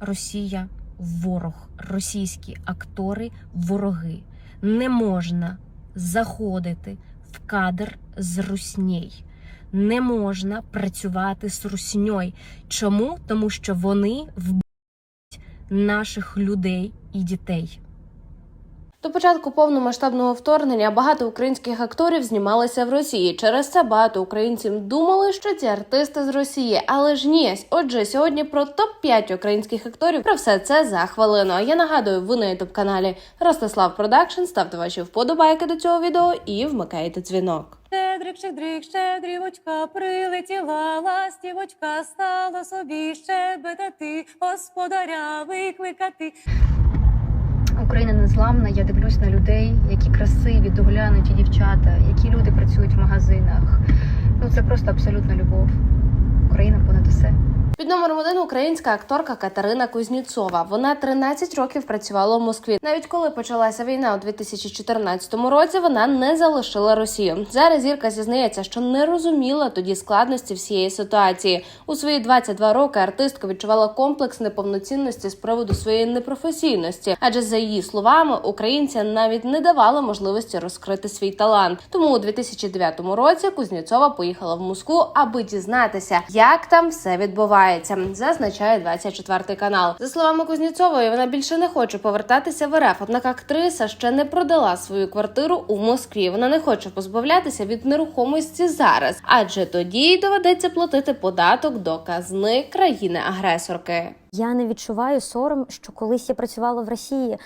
Росія ворог, російські актори вороги. Не можна заходити в кадр з русній. Не можна працювати з русньою. Чому? Тому що вони вбивають наших людей і дітей. До початку повномасштабного вторгнення багато українських акторів знімалися в Росії. Через це багато українців думали, що ці артисти з Росії, але ж ні. Отже, сьогодні про топ 5 українських акторів. Про все це за хвилину. Я нагадую, ви на ютуб каналі Ростислав Продакшн. Ставте ваші вподобайки до цього відео і вмикайте дзвінок. Щедрик, щедрик, щедрівочка, прилетіла ластівочка, стала собі щебетати, господаря викликати. Україна незламна. Я дивлюсь на людей, які красиві, доглянуті дівчата, які люди працюють в магазинах. Ну це просто абсолютна любов. Україна понад усе. Під номером один українська акторка Катерина Кузніцова. Вона 13 років працювала в Москві. Навіть коли почалася війна у 2014 році, вона не залишила Росію. Зараз зірка зізнається, що не розуміла тоді складності всієї ситуації. У свої 22 роки артистка відчувала комплекс неповноцінності з приводу своєї непрофесійності, адже за її словами, українця навіть не давали можливості розкрити свій талант. Тому у 2009 році Кузніцова поїхала в Москву, аби дізнатися, як там все відбувається. Зазначає 24 канал. За словами Кузніцової, вона більше не хоче повертатися в РФ. Однак актриса ще не продала свою квартиру у Москві. Вона не хоче позбавлятися від нерухомості зараз, адже тоді й доведеться платити податок до казни країни-агресорки. Я не відчуваю сором, що колись я працювала в Росії,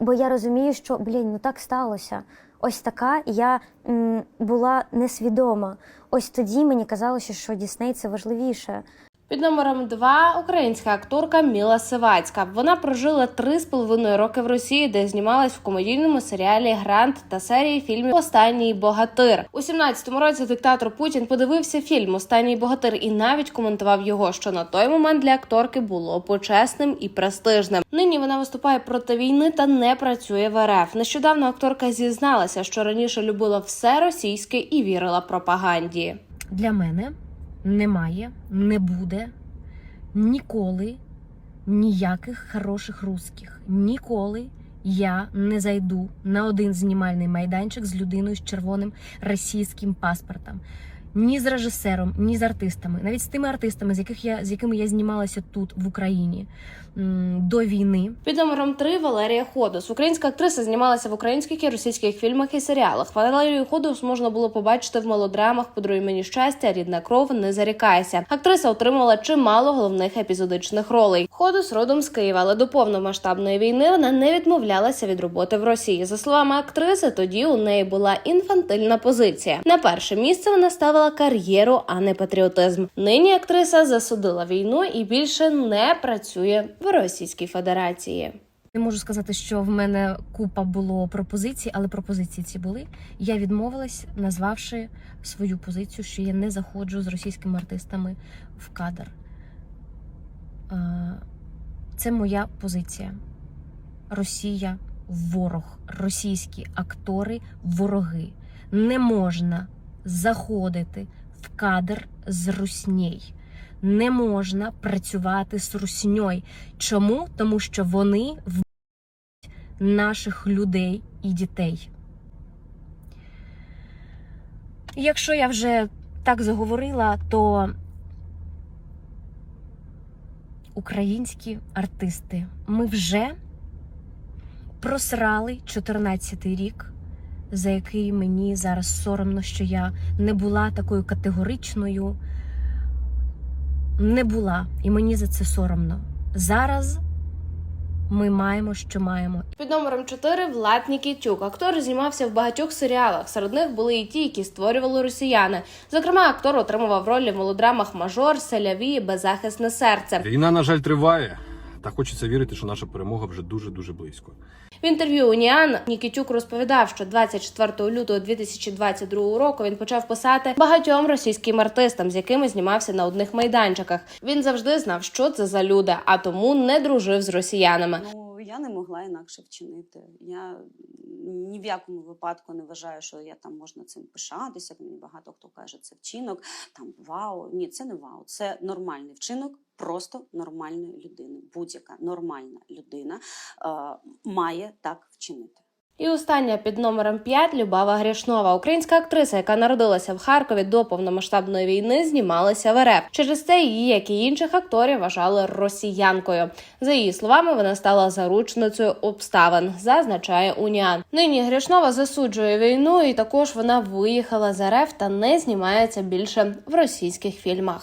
бо я розумію, що блін, ну так сталося. Ось така я м, була несвідома. Ось тоді мені казалося, що Дісней це важливіше. Під номером 2 українська акторка Міла Сивацька. Вона прожила три з половиною роки в Росії, де знімалась в комедійному серіалі Грант та серії фільмів Останній богатир. У 17-му році диктатор Путін подивився фільм Останній богатир і навіть коментував його, що на той момент для акторки було почесним і престижним. Нині вона виступає проти війни та не працює в РФ. Нещодавно акторка зізналася, що раніше любила все російське і вірила пропаганді. Для мене немає, не буде ніколи ніяких хороших русських. Ніколи я не зайду на один знімальний майданчик з людиною з червоним російським паспортом. Ні з режисером, ні з артистами, навіть з тими артистами, з яких я з якими я знімалася тут в Україні до війни. Під номером 3 Валерія Ходос. Українська актриса знімалася в українських і російських фільмах і серіалах. Валерію Ходос можна було побачити в мелодрамах «Подаруй мені щастя, рідна кров, не зарікайся. Актриса отримала чимало головних епізодичних ролей. Ходос родом з Києва, але до повномасштабної війни вона не відмовлялася від роботи в Росії. За словами актриси, тоді у неї була інфантильна позиція. На перше місце вона ставила кар'єру, а не патріотизм. Нині актриса засудила війну і більше не працює в Російській Федерації. Не можу сказати, що в мене купа було пропозицій, але пропозиції ці були. Я відмовилась, назвавши свою позицію, що я не заходжу з російськими артистами в кадр. Це моя позиція. Росія ворог, російські актори вороги. Не можна заходити в кадр з русней. Не можна працювати з русньою. Чому? Тому що вони вб'ють наших людей і дітей. Якщо я вже так заговорила, то українські артисти, ми вже просрали 14-й рік, за який мені зараз соромно, що я не була такою категоричною не була, і мені за це соромно. Зараз ми маємо, що маємо. Під номером 4 Влад Нікітюк. Актор знімався в багатьох серіалах. Серед них були і ті, які створювали росіяни. Зокрема, актор отримував ролі в мелодрамах Мажор, Селяві, Беззахисне серце. Війна, на жаль, триває. Та хочеться вірити, що наша перемога вже дуже дуже близько. В інтерв'ю Уніан Нікітюк розповідав, що 24 лютого 2022 року він почав писати багатьом російським артистам, з якими знімався на одних майданчиках. Він завжди знав, що це за люди, а тому не дружив з росіянами. Ну, я не могла інакше вчинити. Я ні в якому випадку не вважаю, що я там можна цим пишатися. Мені багато хто каже, це вчинок, там вау. Ні, це не вау. Це нормальний вчинок просто нормальної людини. Будь-яка нормальна людина е, має так вчинити. І остання під номером 5 Любава Грішнова, українська актриса, яка народилася в Харкові до повномасштабної війни, знімалася в РФ. Через це її, як і інших акторів, вважали росіянкою. За її словами, вона стала заручницею обставин, зазначає Уніан. Нині Грішнова засуджує війну, і також вона виїхала з РФ та не знімається більше в російських фільмах.